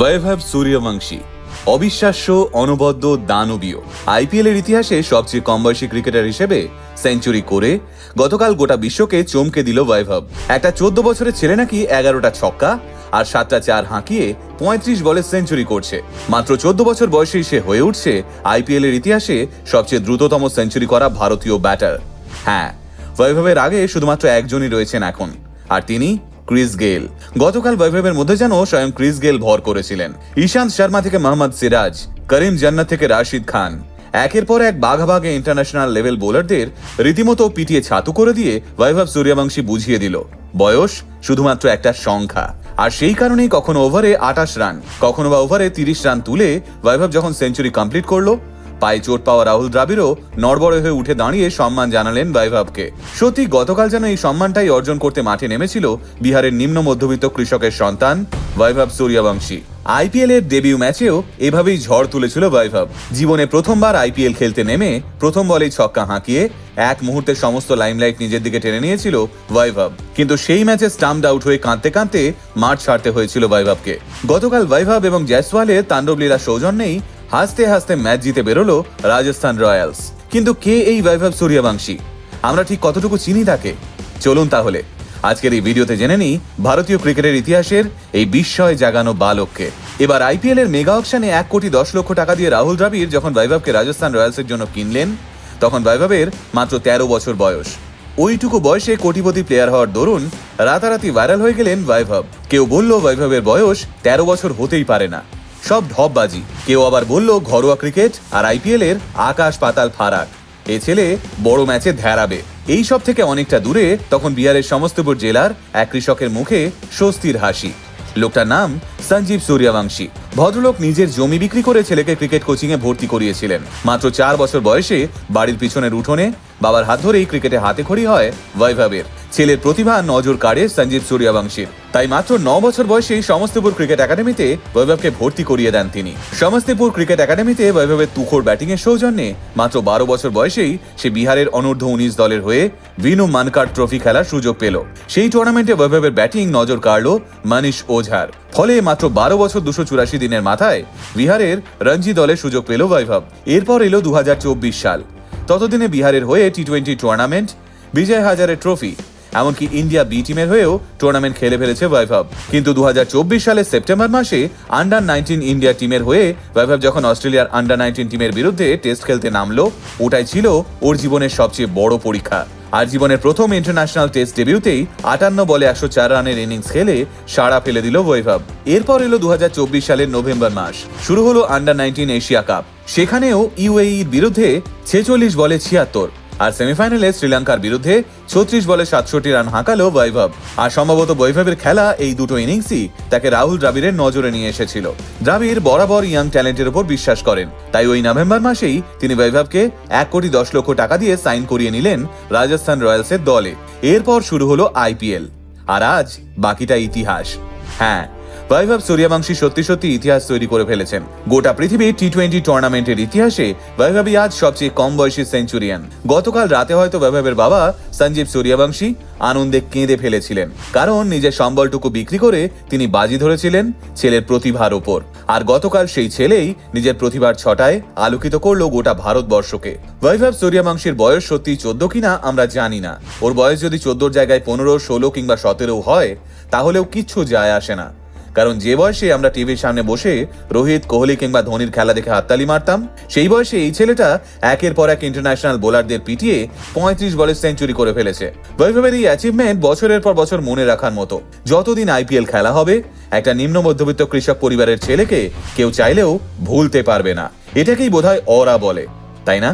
বৈভব সূর্যবংশী, অবিশ্বাস্য, অনবদ্য, দানবীয়। আইপিএল এর ইতিহাসে সবচেয়ে কম বয়সী ক্রিকেটার হিসেবে সেঞ্চুরি করে গতকাল গোটা বিশ্বকে চমকে দিল বৈভব একটা চোদ্দ বছরের ছেলে নাকি এগারোটা ছক্কা আর সাতটা চার হাঁকিয়ে পঁয়ত্রিশ বলে সেঞ্চুরি করছে। মাত্র চোদ্দ বছর বয়সেই সে হয়ে উঠছে আইপিএল এর ইতিহাসে সবচেয়ে দ্রুততম সেঞ্চুরি করা ভারতীয় ব্যাটার। হ্যাঁ বৈভবের আগে শুধুমাত্র একজনই রয়েছেন এখন, আর তিনি ক্রিস গেল গতকাল বৈভবের মধ্যে যেন স্বয়ং ক্রিস গেল ভর করেছিলেন। ঈশান্ত শর্মা থেকে মোহাম্মদ সিরাজ, করিম জান্নাত থেকে রাশিদ খান। একের পর এক বাঘাবাগে ইন্টারন্যাশনাল লেভেল বোলারদের রীতিমতো পিটিয়ে ছাতু করে দিয়ে বৈভব সূর্যবংশী বুঝিয়ে দিল, বয়স শুধুমাত্র একটা সংখ্যা। আর সেই কারণেই কখনো ওভারে আটাশ রান কখনো বা ওভারে তিরিশ রান তুলে বৈভব যখন সেঞ্চুরি কমপ্লিট করল পায়ে চোট পাওয়া রাহুল দ্রাবিড়ও নড়বড়ে হয়ে উঠে দাঁড়িয়ে সম্মান জানালেন বৈভবকে। সত্যি, গতকাল যেন এই সম্মানটাই অর্জন করতে মাঠে নেমেছিল বিহারের নিম্ন মধ্যবিত্ত কৃষকের সন্তান বৈভব সূর্যবংশী। আইপিএল এর ডেবিউ ম্যাচেও এভাবেই ঝড় তুলেছিল বৈভব। জীবনে প্রথমবার আইপিএল খেলতে নেমে প্রথম বলেই ছক্কা হাঁকিয়ে এক মুহূর্তে সমস্ত লাইমলাইট নিজের দিকে টেনে নিয়েছিল বৈভব। কিন্তু সেই ম্যাচে স্টাম্পড আউট হয়ে কাঁদতে কাঁদতে মাঠ ছাড়তে হয়েছিল বৈভবকে। গতকাল বৈভব এবং জয়সওয়ালের তাণ্ডবলীলা সৌজন্যেই হাসতে হাসতে ম্যাচ জিতে বেরোলো রাজস্থান রয়্যালস। কিন্তু কে এই বৈভব সূর্যবংশী? আমরা ঠিক কতটুকু চিনি তাকে? চলুন তাহলে। আজকের এই ভিডিওতে জেনে নিই ভারতীয় ক্রিকেটের ইতিহাসের এই বিস্ময় জাগানো বালককে। এবার আইপিএল এর মেগা অকশনে এক কোটি দশ লক্ষ টাকা দিয়ে রাহুল দ্রাবিড় যখন বৈভবকে রাজস্থান রয়্যালসের জন্য কিনলেন, তখন বৈভবের মাত্র তেরো বছর বয়স। ওইটুকু বয়সে কোটিপতি প্লেয়ার হওয়ার দরুন রাতারাতি ভাইরাল হয়ে গেলেন বৈভব। কেউ বলল বৈভবের বয়স তেরো বছর হতেই পারে না। সব ঢপবাজি। কেউ আবার বলল, ঘরোয়া ক্রিকেট আর আইপিএল এর আকাশ পাতাল ফারাক। এ ছেলে বড় ম্যাচে ধ্যারাবে এই সব থেকে অনেকটা দূরে তখন বিহারের সমস্তপুর জেলার এক কৃষকের মুখে স্বস্তির হাসি। লোকটার নাম সঞ্জীব সূর্যবংশী। ভদ্রলোক নিজের জমি বিক্রি করে ছেলেকে ক্রিকেট কোচিং এ ভর্তি করিয়েছিলেন। মাত্র চার বছর বয়সে বাড়ির পিছনের উঠোনে বাবার হাত ধরেই ক্রিকেটে হাতে খড়ি হয় বৈভবের। ছেলের প্রতিভা নজর কাড়ে সঞ্জীব সূর্যবংশীর। তাই মাত্র ন বছর বয়সেই সমস্তিপুর ক্রিকেট একাডেমিতে বৈভবকে ভর্তি করিয়ে দেন তিনি। সমস্তিপুর ক্রিকেট একাডেমিতে বৈভবের তুখোর ব্যাটিং এর সৌজন্যে মাত্র বারো বছর বয়সেই সে বিহারের অনূর্ধ্ব উনিশ দলের হয়ে ভিনু মানকার ট্রফি খেলার সুযোগ পেল। সেই টুর্নামেন্টে বৈভবের ব্যাটিং নজর কাড়ল মানিশ ওঝার। ফলে মাত্র বারো বছর দুশো চুরাশি দিনের মাথায় বিহারের রঞ্জি দলে সুযোগ পেল বৈভব। এরপর এলো দু হাজার চব্বিশ সাল। ততদিনে বিহারের হয়ে টি টোয়েন্টি টুর্নামেন্ট বিজয় হাজারের ট্রফি এমনকি ইন্ডিয়া বি টিমের হয়েও টুর্নামেন্ট খেলে ফেলেছে বৈভব কিন্তু দু সালের সেপ্টেম্বর মাসে আন্ডার নাইনটিন ইন্ডিয়া টিমের হয়ে বৈভব যখন অস্ট্রেলিয়ার আন্ডার নাইনটিন টিমের বিরুদ্ধে টেস্ট খেলতে নামলো, ওটাই ছিল ওর জীবনের সবচেয়ে বড় পরীক্ষা। আর জীবনের প্রথম ইন্টারন্যাশনাল টেস্ট ডেবিউতেই আটান্ন বলে একশো চার রানের ইনিংস খেলে সাড়া ফেলে দিল বৈভব এরপর এলো দু হাজার চব্বিশ সালের নভেম্বর মাস। শুরু হলো আন্ডার নাইনটিন এশিয়া কাপ। সেখানেও ইউএইর বিরুদ্ধে ছেচল্লিশ বলে ছিয়াত্তর। আর সেমিফাইনালে শ্রীলঙ্কার বিরুদ্ধে ছত্রিশ বলে সাতষট্টি রান হাঁকালো বৈভব। আর সম্ভবত বৈভবের খেলা এই দুটো ইনিংসই তাকে রাহুল দ্রাবিড়ের নজরে নিয়ে এসেছিল। দ্রাবিড় বরাবর ইয়াং ট্যালেন্টের উপর বিশ্বাস করেন। তাই ওই নভেম্বর মাসেই তিনি বৈভবকে এক কোটি দশ লক্ষ টাকা দিয়ে সাইন করিয়ে নিলেন রাজস্থান রয়্যালসের দলে। এরপর শুরু হলো আইপিএল। আর আজ বাকিটা ইতিহাস। হ্যাঁ বৈভব সূর্যবংশী সত্যি সত্যি ইতিহাস তৈরি করে ফেলেছেন। গোটা পৃথিবী টি টোয়েন্টি টুর্নামেন্টের ইতিহাসে বৈভবই আজ সবচেয়ে কম বয়সী সেঞ্চুরিয়ান গতকাল রাতে হয়তো বৈভবের বাবা সঞ্জীব সূর্যবংশী আনন্দে কেঁদে ফেলেছিলেন, কারণ নিজের সম্বলটুকু বিক্রি করে তিনি বাজি ধরেছিলেন ছেলের প্রতিভার ওপর। আর গতকাল সেই ছেলেই নিজের প্রতিভার ছটায় আলোকিত করল গোটা ভারতবর্ষকে। বৈভব সূর্যবংশীর বয়স সত্যি চোদ্দ কিনা আমরা জানি না। ওর বয়স যদি চোদ্দোর জায়গায় পনেরো, ষোলো কিংবা সতেরো হয়, তাহলেও কিচ্ছু যায় আসে না। কারণ যে বয়সে আমরা টিভির সামনে বসে রোহিত, কোহলি কিংবা ধোনির খেলা দেখে হাততালি মারতাম, সেই বয়সে এই ছেলেটা একের পর এক ইন্টারন্যাশনাল বোলারদের পিটিয়ে পঁয়ত্রিশ বলে সেঞ্চুরি করে ফেলেছে। বৈভবের এই অ্যাচিভমেন্ট বছরের পর বছর মনে রাখার মতো। যতদিন আইপিএল খেলা হবে, একটা নিম্ন মধ্যবিত্ত কৃষক পরিবারের ছেলেকে কেউ চাইলেও ভুলতে পারবে না। এটাকেই বোধহয় অরা বলে, তাই না?